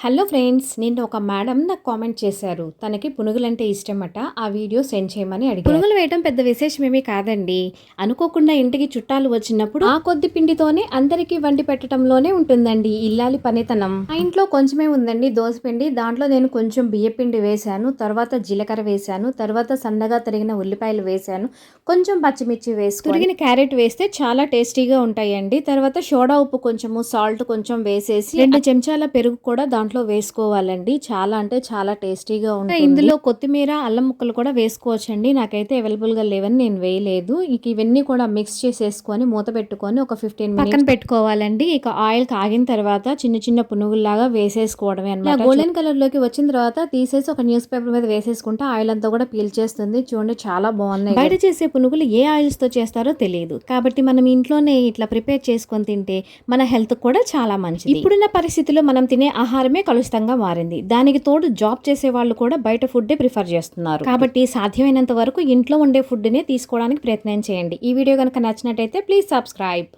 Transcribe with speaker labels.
Speaker 1: Hello friends నిన్న ఒక madam నాకు కామెంట్ చేశారు. తనకి పునుగులంటే ఇష్టమట ఆ వీడియో సెండ్ చేయమని అడిగారు. పునుగులు వేయడం పెద్ద విశేషమేమీ కాదండి. అనుకోకుండా ఇంటికి చుట్టాలు వచ్చినప్పుడు ఆ కొద్ది పిండితోనే అందరికీ వండి పెట్టడంలోనే ఉంటుందండి ఇల్లాలి పనితనం. ఆ ఇంట్లో కొంచెమే ఉందండి పిండి. దాంట్లో నేను కొంచెం బియ్యపిండి వేశాను తర్వాత జీలకర్ర వేశాను తర్వాత సన్నగా తరిగిన ఉల్లిపాయలు వేశాను కొంచెం పచ్చిమిర్చి వేసి తురిగిన క్యారెట్ వేస్తే చాలా టేస్టీగా ఉంటాయండి. తర్వాత సోడా ఉప్పు కొంచెము సాల్ట్ కొంచెం వేసేసి రెండు చెంచాల పెరుగు కూడా దాంట్లో వేసుకోవాలండి. చాలా అంటే చాలా టేస్టీగా ఉంటుంది. ఇందులో కొత్తిమీర అల్లం ముక్కలు కూడా వేసుకోవచ్చండి. నాకైతే అవైలబుల్గా లేవని నేను వేయలేదు. ఇక ఇవన్నీ కూడా మిక్స్ చేసేసుకొని మూత పెట్టుకొని ఒక ఫిఫ్టీన్ పక్కన పెట్టుకోవాలండి. ఇక ఆయిల్ కాగిన తర్వాత చిన్న చిన్న పునుగుల్లాగా వేసేసుకోవడమే అనమాట గోల్డెన్ కలర్లోకి వచ్చిన తర్వాత తీసేసి ఒక న్యూస్ పేపర్ మీద వేసేసుకుంటే ఆయిల్ అంతా కూడా పీల్చేస్తుంది చూడండి చాలా బాగున్నాయి. బయట చేసే పునుగులు ఏ ఆయిల్స్తో చేస్తారో తెలియదు. కాబట్టి మనం ఇంట్లోనే ఇట్లా ప్రిపేర్ చేసుకొని తింటే మన హెల్త్ కూడా చాలా మంచిది. ఇప్పుడున్న పరిస్థితిలో మనం తినే ఆహారమే కలుషితంగా మారింది. దానికి తోడు జాబ్ చేసే వాళ్ళు కూడా బయట ఫుడ్ ప్రిఫర్ చేస్తున్నారు. కాబట్టి సాధ్యమైనంత వరకు ఇంట్లో ఉండే ఫుడ్ నే తీసుకోవడానికి ప్రయత్నం చేయండి. ఈ వీడియో కనుక నచ్చినట్టయితే ప్లీజ్ సబ్స్క్రైబ్.